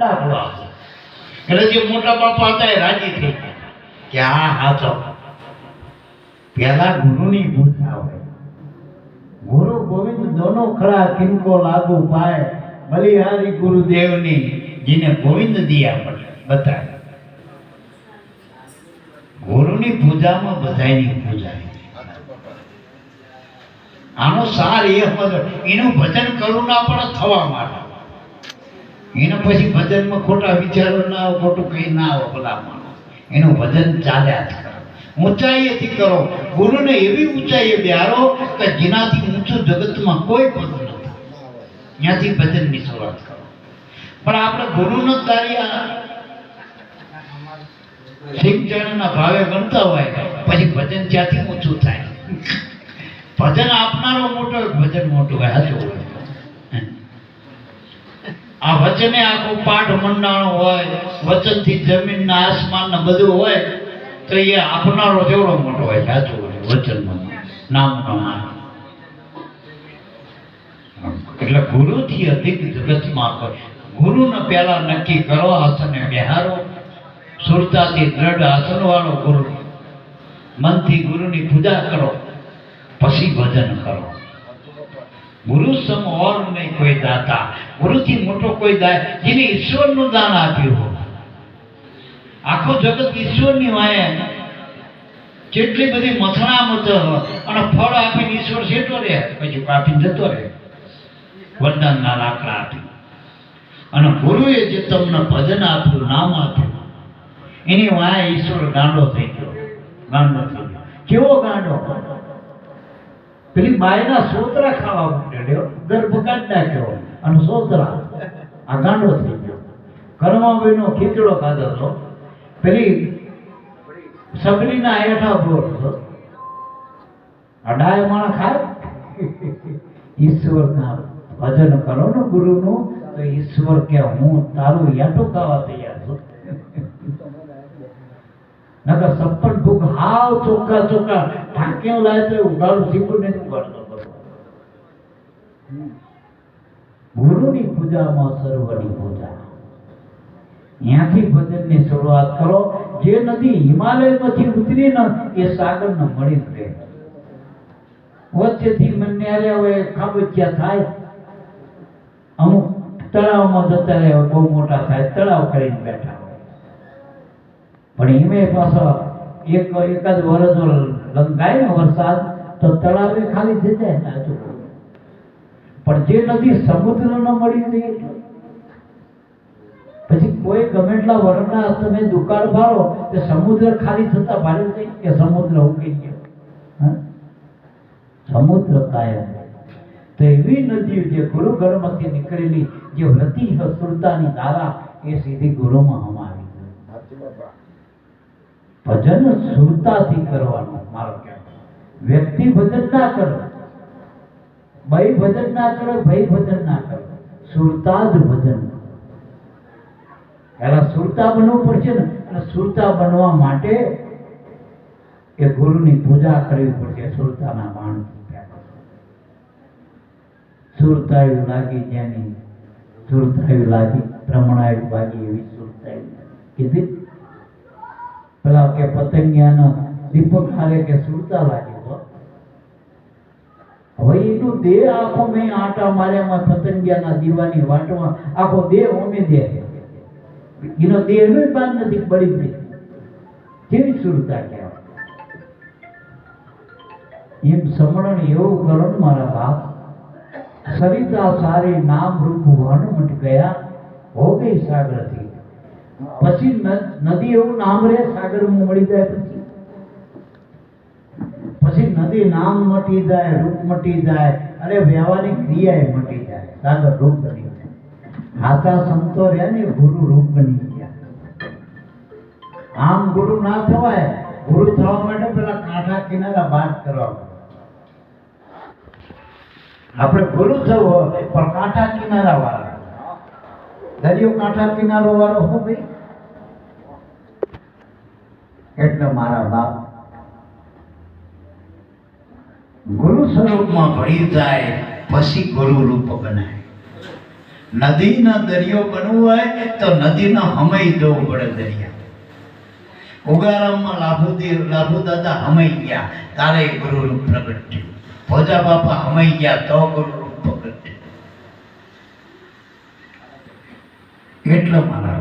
દાખલો ભવા એટલે જે મોટા બાપા હતા એ રાજી થઈ ગયા. કે આ હાથો પેલા ગુરુની પૂજા હોય. ગુરુ ગોવિંદ દોનો ખરા કિનકો લાગુ પાય. બલિહારી ગુરુદેવની જેને ગોવિંદ દિયા પડે બતાવે ગુરુની પૂજામાં બધાની પૂજા આનો સાર એ એનું ભજન કરું ના પણ થવા માટે એને પછી ભજનમાં ખોટા વિચારો ના આવે, ખોટું કંઈ ના આવે ભલા માણસ. એનું ભજન ચાલ્યા જ કરો. ઊંચાઈએથી કરો. ગુરુને એવી ઊંચાઈએ બિહારો કે જેનાથી ઊંચું જગતમાં કોઈ પદ નથી ત્યાંથી ભજનની શરૂઆત કરો. પણ આપણે ગુરુનો તાર્યા સિંહચરણના ભાવે ગણતા હોય પછી ભજન ત્યાંથી ઊંચું થાય? ભજન આપનારો મોટો ભજન મોટું હોય? સાચું હોય વચને આખું પાઠ મંડાણો હોય, વચનથી જમીન ના આસમાન ને બધું હોય, તો એ આપનારો જેવડો મોટો હોય, સાચું હોય વચનમાં. નામનો માન એટલે ગુરુથી અધિક જગતમાં કોઈ ગુરુને પહેલા નક્કી કરો આસને બેહારો. સુરતાથી દ્રઢ આસન વાળો ગુરુ. મનથી ગુરુની પૂજા કરો. પછી ભજન કરો. ગુરુ સમ ઓર નહીં કોઈ દાતા. ગુરુથી મોટો કોઈ દાય જેને ઈશ્વરનું દાન આપ્યું હોય. આખો જગત ઈશ્વરની વાય કેટલી બધી મથણા મત અને ફળ આપીને ઈશ્વર છેટો રહે. પછી આપીને જતો રહે. વરદાનના લાકડા આપી. અને ગુરુએ જે તમને ભજન આપ્યું, નામ આપ્યું, એની વાય ઈશ્વર ગાંડો થઈ ગયો. ગાંડો થઈ ગયો. કેવો ગાંડો? પેલી બાયના સોતરા ખાવા માંડ્યો ગર્ભ કાઢ નાખ્યો. અને સોતરા, આ ગાંડો થઈ ગયો. કર્માભાઈનો ખીચડો ખાધો હતો. પેલી સબરીના હેઠા બ્રોટ હતો. અઢાય માણા ખાય? ઈશ્વરના ભજન કરો ને ગુરુનું, તો ઈશ્વર કે હું તારું યાટું ખાવા તૈયાર છું. નકર સપ્પન ભૂખ હાવ ચોખ્ખા ચોખ્ખા. ઢાંક્યો લાય તો ઉગાડું શીખું ને ઉગાડતો ગુરુની પૂજામાં સર્વની પૂજા. ત્યાંથી ભજનની શરૂઆત કરો. જે નદી હિમાલયમાંથી ઉતરી ને, એ સાગરને મળી જ રહે. વચ્ચેથી મને આવ્યા હોય, ખાબોચિયા થાય. અમુક તળાવમાં જતા રહે બહુ મોટા થાય, તળાવ કરીને બેઠા. પણ એમે પાછો એક એકાદ વરસ લંગાય ને વરસાદ, તો તળાવે ખાલી થઈ જાય ને પણ જે નદી સમુદ્ર ન મળી હતી પછી કોઈ ગમે એટલા વરના તમે દુકાળ ભાળો, તે સમુદ્ર ખાલી થતા ભારે નહીં કે સમુદ્ર ઉકી ગયો? સમુદ્ર કાયમ. તો એવી નદીઓ જે ગુરુ ઘરમાંથી નીકળેલી, જે વ્રતિ સુરતાની ધારા, એ સીધી ગુરુમાં હમાવી. ભજન સુરતાથી કરવાનું, મારો કહેવાનો વ્યક્તિ ભજન ના કરો. ભાઈ ભજન ના કરો ભાઈ ભજન ના કરો. સુરતા જ ભજન. પહેલા સુરતા બનવું પડશે ને અને સુરતા બનવા માટે એ ગુરુની પૂજા કરવી પડશે, સુરતાના માણસથી સુરતાયું લાગી જેની સુરતાયું લાગી ભ્રમણાયું ભાગી એવી સુરતાયું. કીધી? કે પતંગિયાનો દીપક હારે કે સુરતા લાગી તો હવે એનું દેહ આખો મેં આટા માર્યામાં પતંગિયાના દીવાની વાટમાં આખો દેહ ઓમે દે. એનો દેહ નો બાદ નથી, બળી ગઈ કેવી સુરતા કહેવાય? એમ સમરણ એવું કરો ને મારા બાપ. સરિતા સારી નામ રૂપ હનુમટ ગયા હો ગઈ સાગરથી. પછી નદી એવું નામ રે સાગર મળી જાય પછી. પછી નદી નામ મટી જાય, રૂપ મટી જાય, અને વ્યવહારની ક્રિયા મટી જાય. સાગર રૂપ બની જાય. હાથા સંતો રહ્યા ને ગુરુ રૂપ બની ગયા. આમ ગુરુ ના થવાય, ગુરુ થવા માટે પેલા કાંઠા કિનારા બાદ કરવા આપણે ગુરુ થવું હોય, પણ કાંઠા કિનારા વાળા. દરિયો કાંઠા કિનારો વાળો હું ભાઈ? એટલે મારા બાપ ગુરુ સ્વરૂપમાં ભળી જાય, પછી ગુરુ રૂપ બનાય. નદીના દરિયો બનવું હોય તો નદીનો હમય જવું પડે દરિયા. ઉગારામમાં લાભુદી લાભુ હમાઈ ગયા, તારે ગુરુ રૂપ પ્રગટ થયું. ભોજા બાપા હમાઈ ગયા, તો ગુરુ રૂપ પ્રગટ થયું. એટલે મારા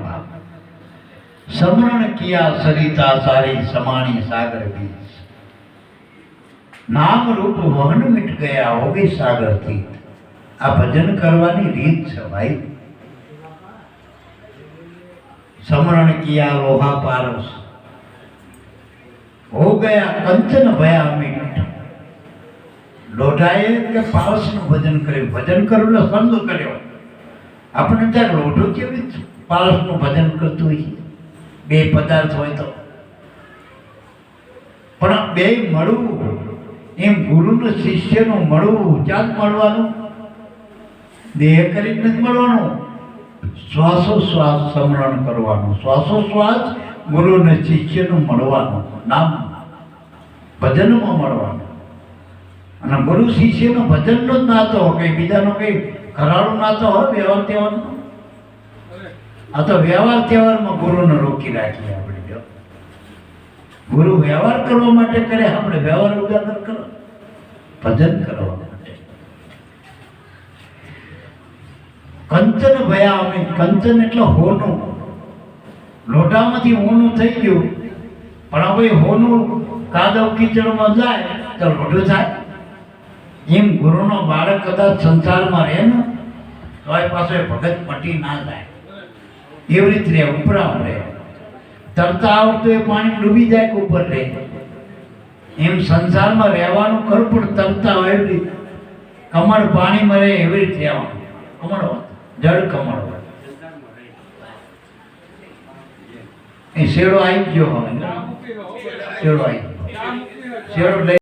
બાપ સમરણ કિયા સરિતા સારી સમાણી સાગર બીજ નામ રૂપ વહન મિટ ગયા હોગે સાગરથી આ ભજન કરવાની રીત છે ભાઈ સમરણ કિયા લોહા પારસ હો ગયા કંચન ભયા મિટ લોઢાએ કે પારસનું ભજન કર્યું ભજન કર્યું એટલે સંગ કર્યો આપણે ત્યાં લોઢો કેવી રીતે પારસનું ભજન કરતું હોય છે? બે પદાર્થ હોય તો. પણ બે મળવું એમ ગુરુનું શિષ્યનું મળવું ક્યાં મળવાનું? દેહ કરી નથી મળવાનું. શ્વાસોશ્વાસ સમરણ કરવાનું. શ્વાસોશ્વાસ ગુરુને શિષ્યનું મળવાનું. નામ ભજનમાં મળવાનું. અને ગુરુ શિષ્યનો ભજનનો જ નાતો હોય, કંઈ બીજાનો કંઈ ખરાળો નાતો હોય વ્યવહાર તહેવારનો આ તો વ્યવહાર તહેવારમાં ગુરુને રોકી રાખીએ આપણે, જો. ગુરુ વ્યવહાર કરવા માટે કરે, આપણે વ્યવહાર ઉજાગર કરો. ભજન કરવા માટે. કંચન ભયા અમે, કંચન એટલે હોનું. લોટામાંથી હોનું થઈ ગયું, પણ હવે હોનું કાદવ કીચડમાં જાય, તો લોઢું થાય. એમ ગુરુનો બાળક કદાચ સંસારમાં રહે ને, તો એ પાસે ભગત પટી ના જાય. એવી રીતે રહે ઉપરામ રહે. તરતા આવડતું એ પાણી ડૂબી જાય કે ઉપર રહે. એમ સંસારમાં રહેવાનું ખરું, પણ તરતા હોય એવી રીતે કમળ પાણીમાં રહે એવી રીતે રહેવાનું. કમળ જળ કમળ એ શેડો આવી ગયો હવે. શેડો આવી શેડો લઈ